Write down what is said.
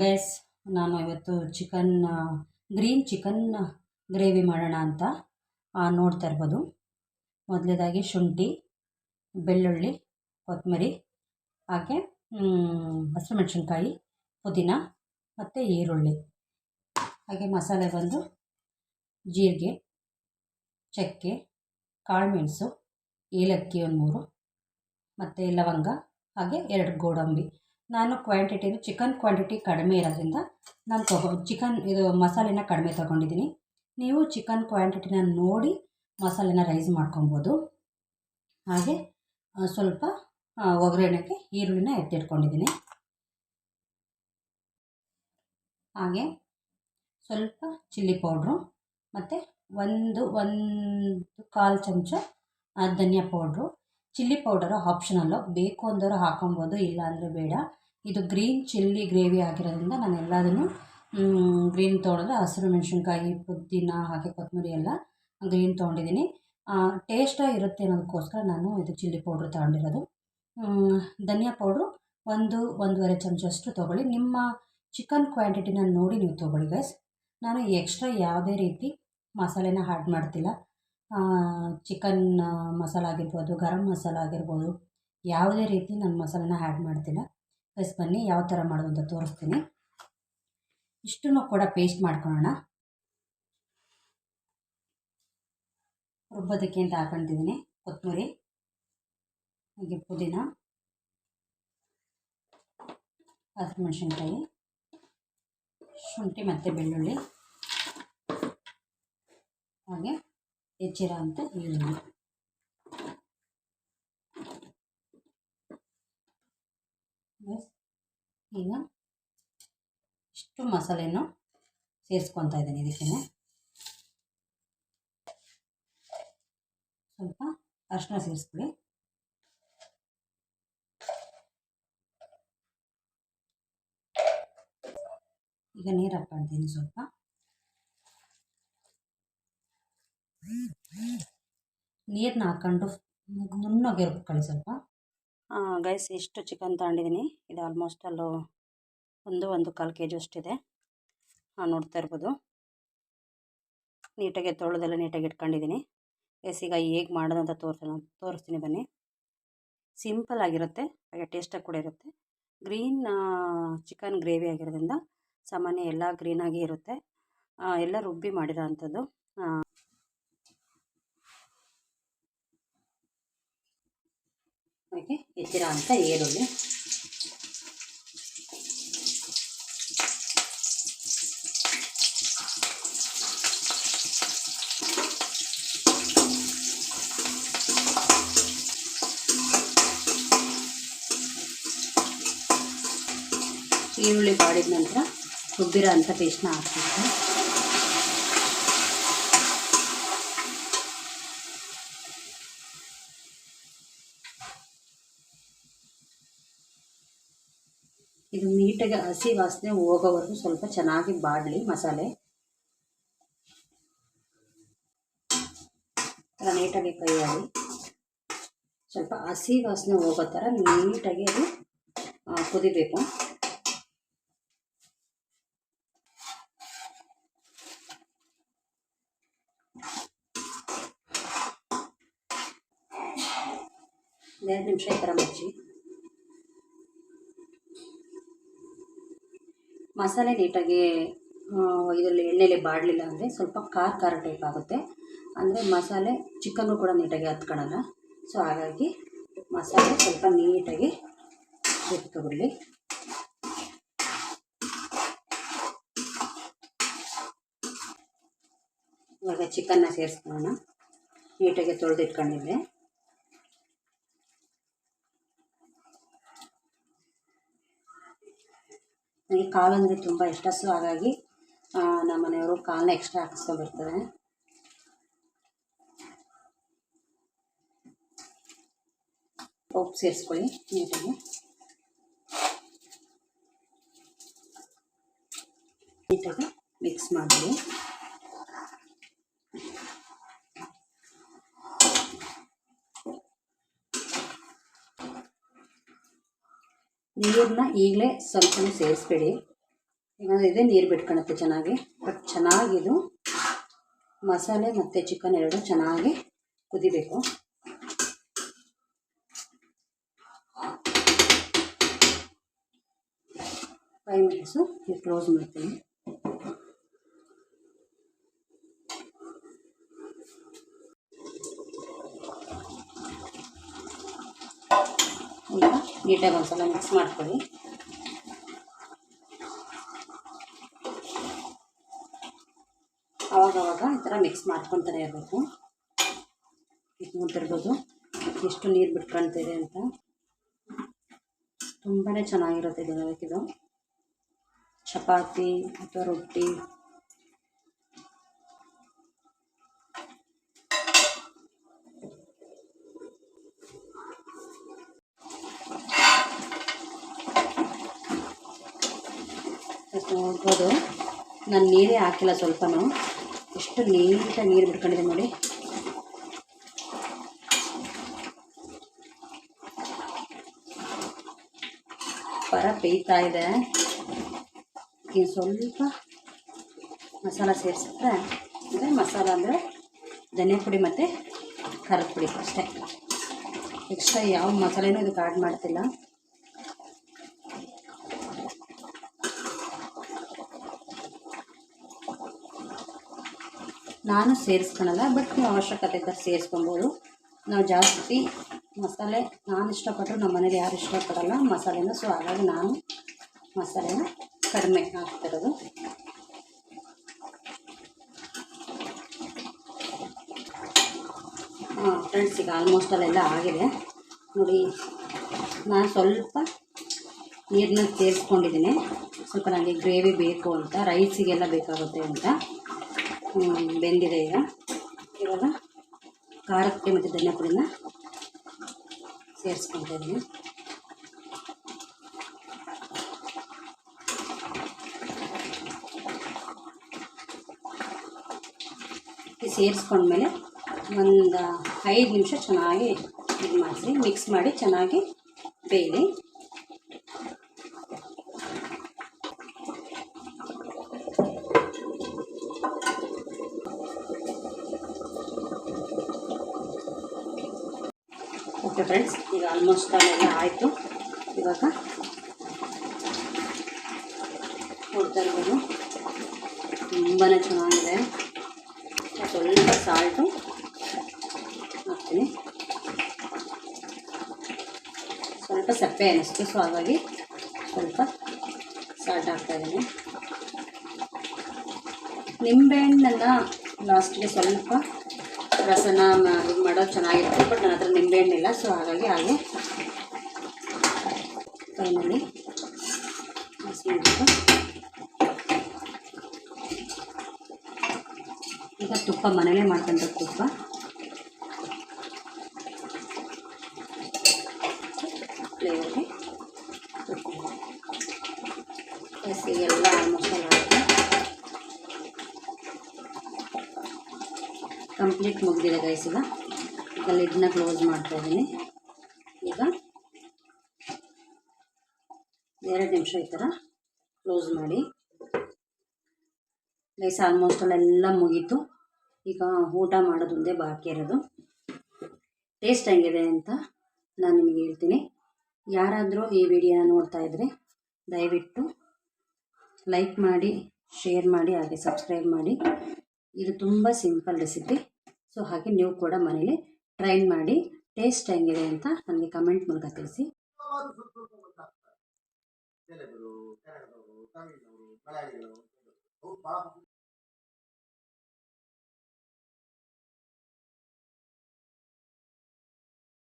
Guys ನಾನು ಇವತ್ತು chicken green chicken gravy ಮಾಡೋಣ ಅಂತ ನೋಡ್ತಾ ಇರ್ಬೋದು. ಮೊದಲೇದಾಗಿ ಶುಂಠಿ, ಬೆಳ್ಳುಳ್ಳಿ ಕೊತ್ತಂಬರಿ ಹಾಗೆ ಹಸಿರು ಮೆಣಸಿನ್ಕಾಯಿ ಪುದೀನ ಮತ್ತು ಈರುಳ್ಳಿ. ಹಾಗೆ ಮಸಾಲೆ ಬಂದು ಜೀರಿಗೆ, ಚಕ್ಕೆ ಕಾಳುಮೆಣಸು ಏಲಕ್ಕಿ ಒಂದು ಮೂರು, ಮತ್ತು ಲವಂಗ, ಹಾಗೆ ಎರಡು ಗೋಡಂಬಿ. ನಾನು ಕ್ವಾಂಟಿಟಿನು ಚಿಕನ್ ಕ್ವಾಂಟಿಟಿ ಕಡಿಮೆ ಇರೋದ್ರಿಂದ ನಾನು ತಗೋ ಚಿಕನ್ ಇದು ಮಸಾಲೆನ ಕಡಿಮೆ ತೊಗೊಂಡಿದ್ದೀನಿ. ನೀವು ಚಿಕನ್ ಕ್ವಾಂಟಿಟಿನ ನೋಡಿ ಮಸಾಲೆನ ರೈಸ್ ಮಾಡ್ಕೊಬೋದು. ಹಾಗೆ ಸ್ವಲ್ಪ ಒಗ್ಗರಣೆಗೆ ಈರುಳ್ಳಿನ ಎತ್ತಿಟ್ಕೊಂಡಿದ್ದೀನಿ. ಹಾಗೆ, ಸ್ವಲ್ಪ ಚಿಲ್ಲಿ ಪೌಡ್ರು ಮತ್ತು ಒಂದು ಒಂದು ಕಾಲು ಚಮಚ ಧನಿಯಾ ಪೌಡ್ರು ಚಿಲ್ಲಿ ಪೌಡರು ಆಪ್ಷನಲ್ಲು ಬೇಕು ಅಂದರೂ ಹಾಕೊಬೋದು, ಇಲ್ಲ ಅಂದರೆ ಬೇಡ. ಇದು ಗ್ರೀನ್ ಚಿಲ್ಲಿ ಗ್ರೇವಿ ಆಗಿರೋದ್ರಿಂದ ನಾನು ಎಲ್ಲದನ್ನು ಗ್ರೀನ್ ತೊಗೊಂಡ್ರೆ ಹಸಿರು ಮೆಣಸಿನ್ಕಾಯಿ, ಪುದೀನ ಹಾಗೆ ಕೊತ್ತಂಬರಿ ಎಲ್ಲ ಗ್ರೀನ್ ತೊಗೊಂಡಿದ್ದೀನಿ. ಟೇಸ್ಟಾಗಿ ಇರುತ್ತೆ ಅನ್ನೋದಕ್ಕೋಸ್ಕರ ನಾನು ಇದು ಚಿಲ್ಲಿ ಪೌಡ್ರ್ ತೊಗೊಂಡಿರೋದು. ಧನಿಯಾ ಪೌಡ್ರು ಒಂದು, ಒಂದೂವರೆ ಚಮಚಷ್ಟು ತೊಗೊಳ್ಳಿ. ನಿಮ್ಮ ಚಿಕನ್ ಕ್ವಾಂಟಿಟಿನ ನೋಡಿ ನೀವು ತೊಗೊಳ್ಳಿ ಗೈಸ್ ನಾನು ಎಕ್ಸ್ಟ್ರಾ ಯಾವುದೇ ರೀತಿ ಮಸಾಲೆನ ಆ್ಯಡ್ ಮಾಡ್ತಿಲ್ಲ. ಚಿಕನ್ ಮಸಾಲ ಆಗಿರ್ಬೋದು, ಗರಂ ಮಸಾಲ ಆಗಿರ್ಬೋದು, ಯಾವುದೇ ರೀತಿ ನಾನು ಮಸಾಲನ ಆ್ಯಡ್ ಮಾಡ್ತಿಲ್ಲ. ಫಸ್ಟ್ ಬನ್ನಿ, ಯಾವ ಥರ ಮಾಡೋದು ಅಂತ ತೋರಿಸ್ತೀನಿ. ಇಷ್ಟನ್ನು ಕೂಡ ಪೇಸ್ಟ್ ಮಾಡ್ಕೊಳ್ಳೋಣ. ರುಬ್ಬೋದಕ್ಕೆ ಅಂತ ಹಾಕೊತಿದ್ದೀನಿ ಕೊತ್ತಂಬರಿ ಹಾಗೆ ಪುದೀನ, ಹಸಿಮೆಣಸಿನ್ಕಾಯಿ, ಶುಂಠಿ ಮತ್ತು ಬೆಳ್ಳುಳ್ಳಿ, ಹಾಗೆ ಹೆಚ್ಚಿರೋ ಅಂತ ಬಸ್ ಈಗ ಇಷ್ಟು ಮಸಾಲೆನೂ ಸೇರಿಸ್ಕೊತಾ ಇದ್ದೀನಿ ಇದಕ್ಕೆ. ಸ್ವಲ್ಪ ಅರಿಶಿನ ಸೇರಿಸ್ಕೊಳ್ಳಿ. ಈಗ ನೀರು ಹಾಕ್ಕೊಳ್ತೀನಿ ಸ್ವಲ್ಪ. ನೀರನ್ನ ಹಾಕ್ಕೊಂಡು ನುಣ್ಣಗೆ ರುಬ್ಕೊಳ್ಳಿ ಸ್ವಲ್ಪ. ಗೈಸ್ ಇಷ್ಟು ಚಿಕನ್ ತಗೊಂಡಿದ್ದೀನಿ ಇದು ಆಲ್ಮೋಸ್ಟ್ ಅಲ್ಲೂ ಒಂದು ಒಂದು ಕಾಲು ಕೆ ಜಿ ಅಷ್ಟಿದೆ. ಹಾಂ, ನೋಡ್ತಾ ಇರ್ಬೋದು. ನೀಟಾಗಿ ತೊಳೆದೆಲ್ಲ ನೀಟಾಗಿ ಇಟ್ಕೊಂಡಿದ್ದೀನಿ ಎಸ್ ಈಗ ಹೇಗೆ ಮಾಡೋದಂತ ಅಂತ ತೋರಿಸೋಣ, ತೋರಿಸ್ತೀನಿ ಬನ್ನಿ. ಸಿಂಪಲ್ ಆಗಿರುತ್ತೆ, ಹಾಗೆ ಟೇಸ್ಟಾಗಿ ಕೂಡ ಇರುತ್ತೆ. ಗ್ರೀನ್ ಚಿಕನ್ ಗ್ರೇವಿ ಆಗಿರೋದ್ರಿಂದ ಸಾಮಾನ್ಯ ಎಲ್ಲ ಗ್ರೀನಾಗಿ ಇರುತ್ತೆ. ಎಲ್ಲ ರುಬ್ಬಿ ಮಾಡಿರೋ ಅಂಥದ್ದು ಹಾಗೆ ಹೆಚ್ಚಿರೋ ಈರುಳ್ಳಿ ಈರುಳ್ಳಿ ಬಾಡಿದ ನಂತರ ರುಬ್ಬಿರೋ ಅಂಥ ಪೇಸ್ಟ್ನ ಹಾಕ್ಬೇಕು ಇದು ನೀಟಾಗಿ ಹಸಿ ವಾಸನೆ ಹೋಗೋವರೆಗೂ ಸ್ವಲ್ಪ ಚೆನ್ನಾಗಿ ಬಾಡಲಿ ಮಸಾಲೆ. ಥರ ನೀಟಾಗಿ ಕೈಯಾಡಿ ಸ್ವಲ್ಪ ಹಸಿ ವಾಸನೆ ಹೋಗೋ ಥರ ನೀಟಾಗಿ ಅದು ಕುದಿಬೇಕು. ಎರಡು ನಿಮಿಷ ಈ ಥರ ಮುಚ್ಚಿ. ಮಸಾಲೆ ನೀಟಾಗಿ ಇದರಲ್ಲಿ ಎಣ್ಣೆಲಿ ಬಾಡಲಿಲ್ಲ ಅಂದರೆ ಸ್ವಲ್ಪ ಖಾರ ಖಾರ ಟೈಪ್ ಆಗುತ್ತೆ. ಅಂದರೆ ಮಸಾಲೆ ಚಿಕನ್ನು ಕೂಡ ನೀಟಾಗಿ ಹತ್ಕೊಳಲ್ಲ. ಸೊ ಹಾಗಾಗಿ ಮಸಾಲೆ ಸ್ವಲ್ಪ ನೀಟಾಗಿ ರುಬ್ಕೊಬಿಡಲಿ ಇವಾಗ ಚಿಕನ್ನ ಸೇರಿಸ್ಕೊಳ್ಳೋಣ. ನೀಟಾಗಿ ತೊಳೆದಿಟ್ಕೊಂಡಿದ್ದೆ. ಕಾಲು ಅಂದರೆ ತುಂಬ ಇಷ್ಟ. ಸೊ ಹಾಗಾಗಿ ನಮ್ಮ ಮನೆಯವರು ಕಾಲನ್ನ ಎಕ್ಸ್ಟ್ರಾ ಹಾಕಿಸ್ಕೊಂಡಿರ್ತಾರೆ ಉಪ್ಪು ಸೇರಿಸ್ಕೊಳ್ಳಿ, ನೀಟಾಗಿ. ನೀಟಾಗಿ ಮಿಕ್ಸ್ ಮಾಡಿ. ನೀರನ್ನ ಈಗಲೇ ಸ್ವಲ್ಪ ಸೇರಿಸ್ಬೇಡಿ. ಯಾಕಂದರೆ ಇದೆ ನೀರು ಬಿಟ್ಕೊಳುತ್ತೆ ಚೆನ್ನಾಗಿ. ಬಟ್ ಚೆನ್ನಾಗಿದು ಮಸಾಲೆ ಮತ್ತು ಚಿಕನ್ ಎರಡು ಚೆನ್ನಾಗಿ ಕುದಿಬೇಕು. ಫೈವ್ ಮಿನಿಟ್ಸು ಕ್ಲೋಸ್ ಮಾಡ್ತೀನಿ. ನೀಟಾಗಿ ಒಂದ್ಸಲ ಮಿಕ್ಸ್ ಮಾಡ್ಕೊಳ್ಳಿ. ಅವಾಗವಾಗ ಈ ಥರ ಮಿಕ್ಸ್ ಮಾಡ್ಕೊತಾನೆ ಇರಬೇಕು. ಇದು ನೋಡ್ತಿರ್ಬೋದು. ಎಷ್ಟು ನೀರು ಬಿಟ್ಕೊಳ್ತಿದೆ ಅಂತ. ತುಂಬಾ ಚೆನ್ನಾಗಿರುತ್ತೆ ಇದು ಚಪಾತಿ ಅಥವಾ ರೊಟ್ಟಿ. ನೋಡ್ಬೋದು ನಾನು ನೀರೇ ಹಾಕಿಲ್ಲ ಸ್ವಲ್ಪನೂ. ಎಷ್ಟು ನೀಟಾಗಿ ನೀರು ಬಿಟ್ಕೊಂಡಿದೆ ನೋಡಿ. ಪರ ಬೇಯ್ತಾ ಇದೆ. ಇನ್ನು ಸ್ವಲ್ಪ ಮಸಾಲ ಸೇರಿಸಿದ್ರೆ, ಅಂದರೆ ಮಸಾಲ ಅಂದರೆ ಧನಿಯಾ ಪುಡಿ ಮತ್ತು ಖಾರದ ಪುಡಿ ಅಷ್ಟೇ. ಎಕ್ಸ್ಟ್ರಾ ಯಾವ ಮಸಾಲೆನೂ ಇದಕ್ಕೆ ಆ್ಯಡ್ ಮಾಡ್ತಿಲ್ಲ. ನಾನು ಸೇರಿಸ್ಕೊಳಲ್ಲ ಬಟ್ ನೀವು ಅವಶ್ಯಕತೆ ಇದ್ದರೆ ಸೇರಿಸ್ಕೊಬೋದು. ನಾವು ಜಾಸ್ತಿ ಮಸಾಲೆ, ನಾನು ಇಷ್ಟಪಟ್ಟರು ನಮ್ಮ ಮನೇಲಿ ಯಾರು ಇಷ್ಟಪಡಲ್ಲ ಮಸಾಲೆನ ಸೊ ಹಾಗಾಗಿ ನಾನು ಮಸಾಲೆನ ಕಡಿಮೆ ಹಾಕ್ತಿರೋದು. ಹಾಂ ಫ್ರೆಂಡ್ಸ್ ಈಗ ಆಲ್ಮೋಸ್ಟ್ ಅಲ್ಲೆಲ್ಲ ಆಗಿದೆ. ನೋಡಿ, ನಾನು ಸ್ವಲ್ಪ ನೀರನ್ನ ಸೇರಿಸ್ಕೊಂಡಿದ್ದೀನಿ. ಸ್ವಲ್ಪ ನನಗೆ ಗ್ರೇವಿ ಬೇಕು ಅಂತ ರೈಸಿಗೆಲ್ಲ ಬೇಕಾಗುತ್ತೆ ಅಂತ. ಬೆಂದಿದೆ ಈಗ. ಇವಾಗ ಖಾರಕ್ಕೆ ಮತ್ತು ಧನಿಯಾ ಪುಡಿನ ಇದ್ದೀನಿ ಸೇರಿಸ್ಕೊಂಡ್ಮೇಲೆ ಒಂದು ಐದು ನಿಮಿಷ ಚೆನ್ನಾಗಿ ಇದು ಮಾಡಿಸಿ ಮಿಕ್ಸ್ ಮಾಡಿ ಚೆನ್ನಾಗಿ ಬೇಯಲಿ ಓಕೆ ಫ್ರೆಂಡ್ಸ್ ಈಗ ಆಲ್ಮೋಸ್ಟ್ ಅಲ್ಲೆಲ್ಲ ಆಯಿತು. ಇವಾಗ ನೋಡ್ತಾ ಇರ್ಬೋದು ತುಂಬಾ ಚೆನ್ನಾಗಿದೆ. ಸ್ವಲ್ಪ ಸಾಲ್ಟು ಹಾಕ್ತೀನಿ. ಸ್ವಲ್ಪ ಸಪ್ಪೆ ಅನ್ನಿಸ್ತು ಸೊ ಹಾಗಾಗಿ ಸ್ವಲ್ಪ ಸಾಲ್ಟ್ ಹಾಕ್ತಾಯಿದ್ದೀನಿ. ನಿಂಬೆಹಣ್ಣನ್ನು ಲಾಸ್ಟಿಗೆ ಸ್ವಲ್ಪ ರಸನ ಇದು ಮಾಡೋದು ಚೆನ್ನಾಗಿರುತ್ತೆ. ಬಟ್ ನನ್ನ ಹತ್ರ ನಿಂಬೆಹಣ್ಣಿಲ್ಲ ಸೊ ಹಾಗಾಗಿ ಹಾಗೆ ಫೈನಲಿ ಈಗ ತುಪ್ಪ ಮನೇಲೇ ಮಾಡ್ಕೊಂಡ್ರೆ ತುಪ್ಪ ಫ್ಲೇವರ್ಗೆ ಎಸ್ ಎಲ್ಲ ಆಲ್ಮೋಸ್ಟ್ ಎಲ್ಲ ಆಯಿತು ಕಂಪ್ಲೀಟ್ ಮುಗಿದಿದೆ ಗೈಸ್ ಈಗ. ಈಗ ಲಿಡ್ನ ಕ್ಲೋಸ್ ಮಾಡ್ತಾ ಇದ್ದೀನಿ. ಈಗ ಎರಡು ನಿಮಿಷ ಈ ಥರ ಕ್ಲೋಸ್ ಮಾಡಿ. ಗೈಸ್ ಆಲ್ಮೋಸ್ಟ್ ಅಲ್ಲೆಲ್ಲ ಮುಗೀತು. ಈಗ ಊಟ ಮಾಡೋದೊಂದೇ ಬಾಕಿ ಇರೋದು. ಟೇಸ್ಟ್ ಹೆಂಗಿದೆ ಅಂತ ನಾನು ನಿಮಗೆ ಹೇಳ್ತೀನಿ. ಯಾರಾದರೂ ಈ ವಿಡಿಯೋನ ನೋಡ್ತಾ ಇದ್ದರೆ ದಯವಿಟ್ಟು ಲೈಕ್ ಮಾಡಿ ಶೇರ್ ಮಾಡಿ, ಹಾಗೆ ಸಬ್ಸ್ಕ್ರೈಬ್ ಮಾಡಿ. ಇದು ತುಂಬ ಸಿಂಪಲ್ ರೆಸಿಪಿ. ಸೊ ಹಾಗೆ ನೀವು ಕೂಡ ಮನೇಲಿ ಟ್ರೈ ಮಾಡಿ, ಟೇಸ್ಟ್ ಹೆಂಗಿದೆ ಅಂತ ನನಗೆ ಕಮೆಂಟ್ ಮೂಲಕ ತಿಳಿಸಿ.